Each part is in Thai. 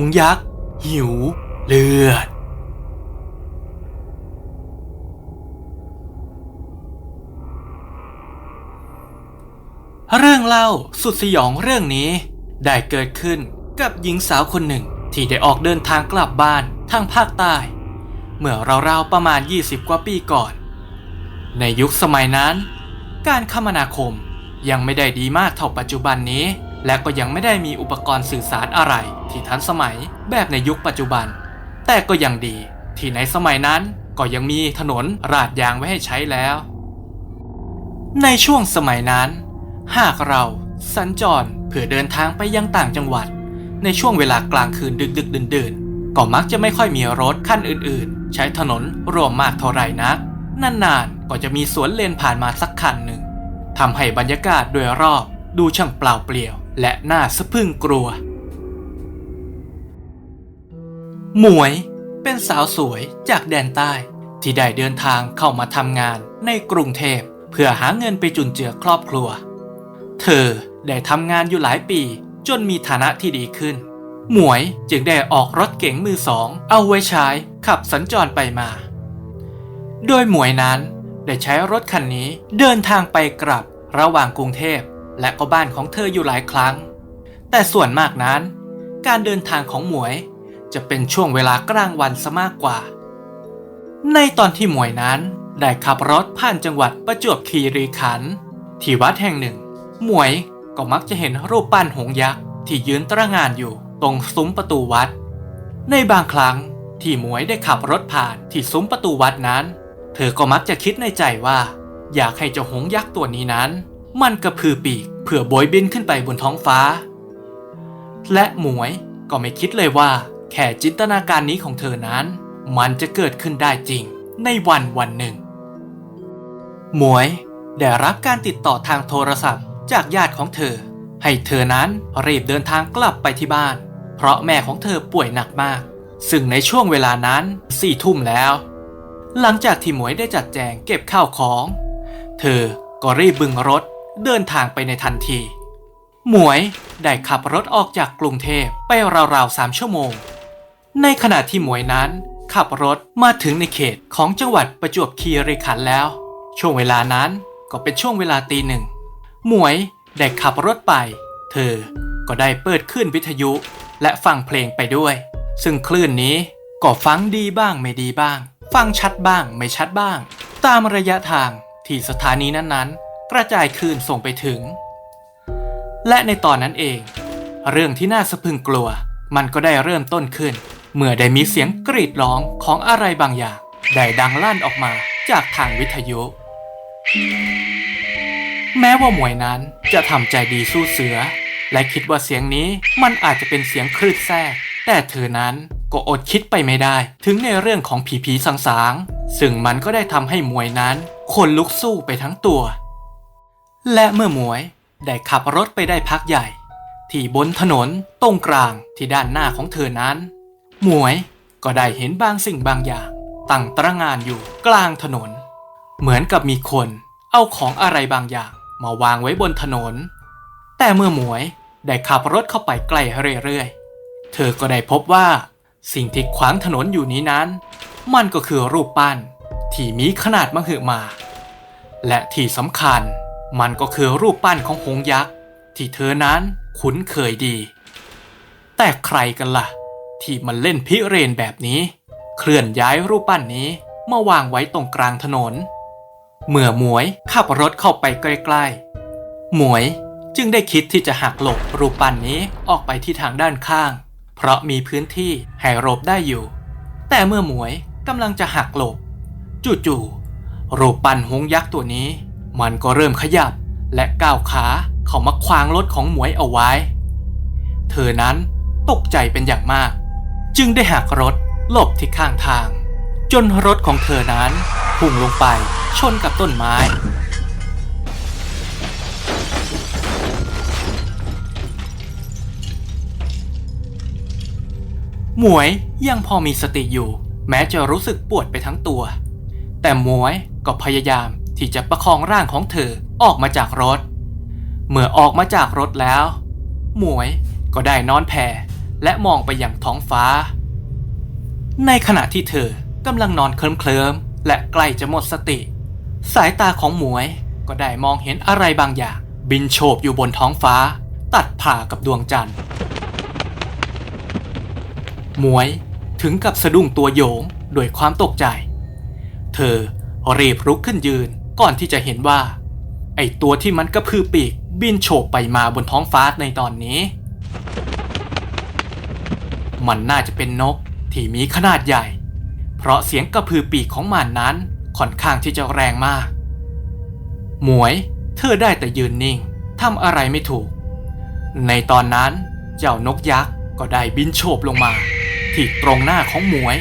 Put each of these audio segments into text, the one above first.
งยักษ์ หิว เลือด เรื่องเล่าสุดสยองเรื่องนี้ ได้เกิดขึ้นกับหญิงสาวคนหนึ่งที่ได้ออกเดินทางกลับบ้านทางภาคใต้ เมื่อราวๆประมาณ 20 กว่าปีก่อน ในยุคสมัยนั้น การคมนาคมยังไม่ได้ดีมากเท่าปัจจุบันนี้ และก็ยังไม่ได้มีอุปกรณ์สื่อสารอะไรที่ทันสมัยแบบในยุคปัจจุบัน แต่ก็ยังดีที่ในสมัยนั้นก็ยังมีถนนราดยางไว้ให้ใช้แล้ว ในช่วงสมัยนั้น หากเราสัญจรเพื่อเดินทางไปยังต่างจังหวัด ในช่วงเวลากลางคืนดึกดึกดื่นดื่นๆก็มักจะไม่ค่อยมีรถคันอื่นๆ ใช้ถนนรวมมากเท่าไหร่นักนานๆก็จะมีสวนเลนผ่านมาสักคันหนึ่งทำให้บรรยากาศโดยรอบดูช่างเปล่าเปลี่ยว และน่าสะพรึงกลัว หมวยเป็นสาวสวยจากแดนใต้ ที่ได้เดินทางเข้ามาทำงานในกรุงเทพ เพื่อหาเงินไปจุนเจือครอบครัว เธอได้ทำงานอยู่หลายปีจนมีฐานะที่ดีขึ้น หมวยจึงได้ออกรถเก๋งมือสอง เอาไว้ใช้ขับสัญจรไปมา โดยหมวยนั้นได้ใช้รถคันนี้เดินทางไปกลับระหว่างกรุงเทพ และก็บ้านของเธออยู่หลายครั้ง แต่ส่วนมากนั้น การเดินทางของหมวยจะเป็นช่วงเวลากลางวันซะมากกว่า ในตอนที่หมวยนั้นได้ขับรถผ่านจังหวัดประจวบคีรีขันธ์ที่วัดแห่งหนึ่ง หมวยก็มักจะเห็นรูปปั้นหงยักษ์ที่ยืนตระงานอยู่ตรงซุ้มประตูวัด ในบางครั้งที่หมวยได้ขับรถผ่านที่ซุ้มประตูวัดนั้น เธอก็มักจะคิดในใจว่า อยากให้เจ้าหงยักษ์ตัวนี้นั้น มันกระพือปีกเพื่อโบยบินขึ้นไปบนท้องฟ้า และหมวยก็ไม่คิดเลยว่า แค่จินตนาการนี้ของเธอนั้น มันจะเกิดขึ้นได้จริงในวันวันหนึ่ง หมวยได้รับการติดต่อทางโทรศัพท์จากญาติของเธอ ให้เธอนั้นรีบเดินทางกลับไปที่บ้าน เพราะแม่ของเธอป่วยหนักมาก ซึ่งในช่วงเวลานั้นสี่ทุ่มแล้ว หลังจากที่หมวยได้จัดแจงเก็บข้าวของ เธอก็รีบบึงรถ เดินทางไปในทันที หมวยได้ขับรถออกจากกรุงเทพไปราวๆสามชั่วโมง ในขณะที่หมวยนั้นขับรถมาถึงในเขตของจังหวัดประจวบคีรีขันธ์แล้ว ช่วงเวลานั้นก็เป็นช่วงเวลาตีหนึ่ง หมวยได้ขับรถไป เธอก็ได้เปิดคลื่นวิทยุและฟังเพลงไปด้วย ซึ่งคลื่นนี้ก็ฟังดีบ้างไม่ดีบ้าง ฟังชัดบ้างไม่ชัดบ้าง ตามระยะทางที่สถานีนั้นๆ กระจายคืนส่งไปถึง และในตอนนั้นเอง เรื่องที่น่าสะพึงกลัว มันก็ได้เริ่มต้นขึ้น เมื่อได้มีเสียงกรีดร้องของอะไรบางอย่างได้ดังลั่นออกมาจากทางวิทยุ แม้ว่าหมวยนั้นจะทำใจดีสู้เสือ และคิดว่าเสียงนี้มันอาจจะเป็นเสียงคลื่นแทรกแต่เธอนั้นก็อดคิดไปไม่ได้ถึงในเรื่องของผีผีสางสางๆซึ่งมันก็ได้ทำให้หมวยนั้นขนลุกสู้ไปทั้งตัว และเมื่อหมวยได้ขับรถไปได้พักใหญ่ ที่บนถนนตรงกลางที่ด้านหน้าของเธอนั้น หมวยก็ได้เห็นบางสิ่งบางอย่างตั้งตระงานอยู่กลางถนน เหมือนกับมีคนเอาของอะไรบางอย่างมาวางไว้บนถนน แต่เมื่อหมวยได้ขับรถเข้าไปใกล้เรื่อยๆ เธอก็ได้พบว่าสิ่งที่ขวางถนนอยู่นี้นั้น มันก็คือรูปปั้นที่มีขนาดมหึมา และที่สำคัญ มันก็คือรูปปั้นของหงยักษ์ที่เธอนั้นคุ้นเคยดี แต่ใครกันล่ะ ที่มันเล่นพิเรนแบบนี้ เคลื่อนย้ายรูปปั้นนี้มาวางไว้ตรงกลางถนน เมื่อหมวยขับรถเข้าไปใกล้ๆ หมวยจึงได้คิดที่จะหักหลบรูปปั้นนี้ออกไปที่ทางด้านข้าง เพราะมีพื้นที่ให้หลบได้อยู่ แต่เมื่อหมวยกำลังจะหักหลบ จู่ๆรูปปั้นหงยักษ์ตัวนี้ มันก็เริ่มขยับและก้าวขาเข้ามาขวางรถของหมวยเอาไว้ เธอนั้นตกใจเป็นอย่างมาก จึงได้หักรถหลบที่ข้างทาง จนรถของเธอนั้นพุ่งลงไปชนกับต้นไม้ หมวยยังพอมีสติอยู่ แม้จะรู้สึกปวดไปทั้งตัว แต่หมวยก็พยายาม ที่จะประคองร่างของเธอออกมาจากรถ เมื่อออกมาจากรถแล้ว หมวยก็ได้นอนแผ่และมองไปยังท้องฟ้า ในขณะที่เธอกำลังนอนเคลิ้มๆและใกล้จะหมดสติ สายตาของหมวยก็ได้มองเห็นอะไรบางอย่าง บินโฉบอยู่บนท้องฟ้า ตัดผ่ากับดวงจันทร์ หมวยถึงกับสะดุ้งตัวโยงด้วยความตกใจ เธอรีบลุกขึ้นยืน ก่อนที่จะเห็นว่า ไอตัวที่มันกระพือปีกบินโฉบไปมาบนท้องฟ้าในตอนนี้ มันน่าจะเป็นนกที่มีขนาดใหญ่ เพราะเสียงกระพือปีกของมันนั้นค่อนข้างที่จะแรงมาก หมวย เธอได้แต่ยืนนิ่งทำอะไรไม่ถูก ในตอนนั้นเจ้านกยักษ์ก็ได้บินโฉบลงมา ที่ตรงหน้าของหมวย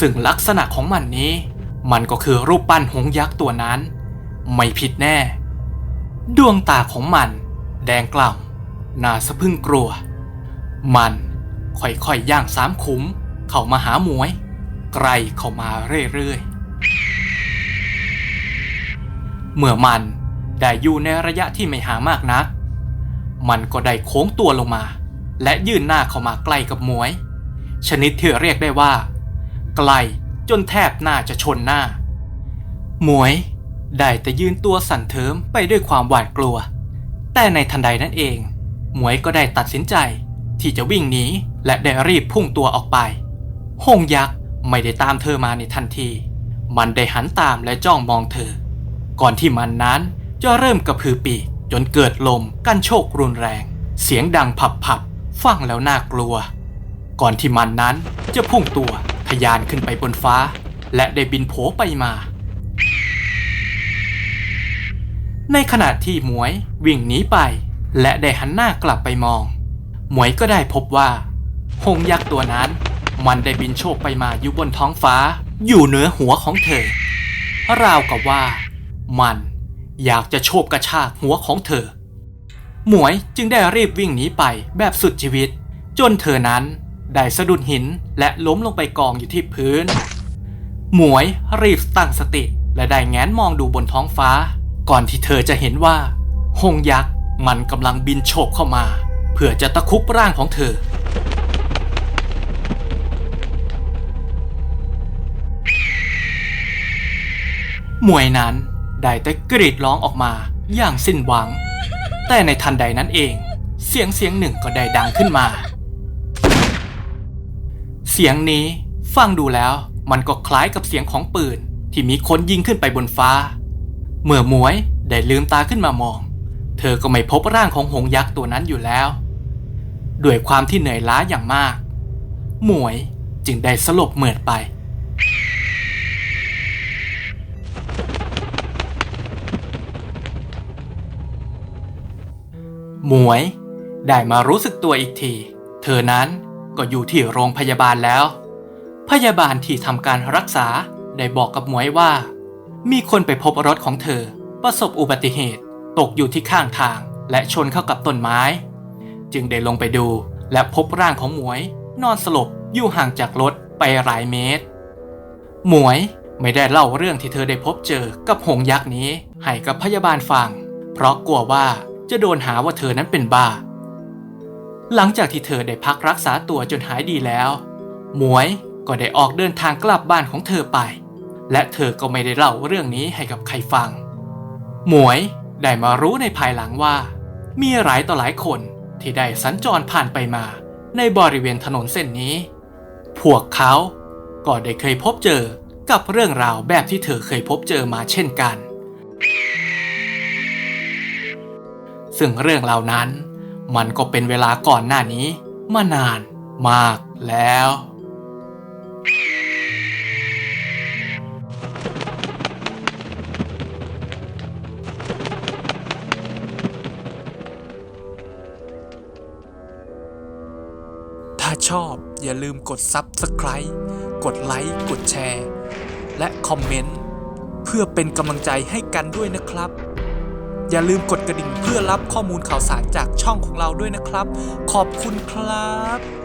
ซึ่งลักษณะของมันนี้ มันก็คือรูปปั้นหงยักษ์ตัวนั้น ไม่ผิดแน่ ดวงตาของมัน แดงกล่ำน่าสะพรึงกลัว มันค่อยๆย่างสามขุม เข้ามาหาหมวย ไกลเข้ามาเรื่อยๆ เมื่อมันได้อยู่ในระยะที่ไม่ห่างมากนัก มันก็ได้โค้งตัวลงมา และยื่นหน้าเข้ามาใกล้กับหมวย ชนิดที่เรียกได้ว่า ไกลจนแทบหน้าจะชนหน้า หมวย ได้แต่ยืนตัวสั่นเทิมไปด้วยความหวาดกลัว แต่ในทันใดนั้นเอง หมวยก็ได้ตัดสินใจ ที่จะวิ่งหนีและได้รีบพุ่งตัวออกไปหงยักษ์ไม่ได้ตามเธอมาในทันที มันได้หันตามและจ้องมองเธอ ก่อนที่มันนั้นจะเริ่มกระพือปีกจนเกิดลมกันโชกรุนแรง เสียงดังผับๆฟังแล้วน่ากลัว ก่อนที่มันนั้นจะพุ่งตัว ยานขึ้นไปบนฟ้า และได้บินโผไปมา ในขณะที่หมวยวิ่งหนีไป และได้หันหน้ากลับไปมอง หมวยก็ได้พบว่า หงยักษ์ตัวนั้น มันได้บินโชกไปมาอยู่บนท้องฟ้า อยู่เหนือหัวของเธอ ราวกับว่า มันอยากจะโชบกระชากหัวของเธอ หมวยจึงได้รีบวิ่งหนีไปแบบสุดชีวิต จนเธอนั้น ได้สะดุดหินและล้มลงไปกองอยู่ที่พื้น หมวยรีบตั้งสติและได้แง้นมองดูบนท้องฟ้า ก่อนที่เธอจะเห็นว่าหงยักษ์มันกำลังบินโฉบเข้ามา เพื่อจะตะคุบร่างของเธอ หมวยนั้นได้แต่กรีดร้องออกมาอย่างสิ้นหวัง แต่ในทันใดนั้นเอง เสียงเสียงหนึ่งก็ได้ดังขึ้นมา เสียงนี้ฟังดูแล้วมันก็คล้ายกับเสียงของปืนที่มีคนยิงขึ้นไปบนฟ้า เมื่อหมวยได้ลืมตาขึ้นมามอง เธอก็ไม่พบร่างของหงยักษ์ตัวนั้นอยู่แล้ว ด้วยความที่เหนื่อยล้าอย่างมาก หมวยจึงได้สลบเหมือดไป หมวยได้มารู้สึกตัวอีกที เธอนั้น ก็อยู่ที่โรงพยาบาลแล้ว พยาบาลที่ทำการรักษาได้บอกกับหมวยว่า มีคนไปพบรถของเธอ ประสบอุบัติเหตุ ตกอยู่ที่ข้างทางและชนเข้ากับต้นไม้ จึงได้ลงไปดูและพบร่างของหมวย นอนสลบอยู่ห่างจากรถไปหลายเมตร หมวยไม่ได้เล่าเรื่องที่เธอได้พบเจอกับหงยักษ์นี้ให้กับพยาบาลฟัง เพราะกลัวว่าจะโดนหาว่าเธอนั้นเป็นบ้า หลังจากที่เธอได้พักรักษาตัวจนหายดีแล้ว หมวยก็ได้ออกเดินทางกลับบ้านของเธอไป และเธอก็ไม่ได้เล่าเรื่องนี้ให้กับใครฟัง หมวยได้มารู้ในภายหลังว่า มีหลายต่อหลายคนที่ได้สัญจรผ่านไปมาในบริเวณถนนเส้นนี้ พวกเขาก็ได้เคยพบเจอกับเรื่องราวแบบที่เธอเคยพบเจอมาเช่นกัน ซึ่งเรื่องเหล่านั้น มันก็เป็นเวลาก่อนหน้านี้มานานมากแล้ว ถ้าชอบอย่าลืมกด Subscribe กดไลค์ กดแชร์ และคอมเมนต์ เพื่อเป็นกำลังใจให้กันด้วยนะครับ อย่าลืมกดกระดิ่งเพื่อรับข้อมูลข่าวสารจากช่องของเราด้วยนะครับ ขอบคุณครับ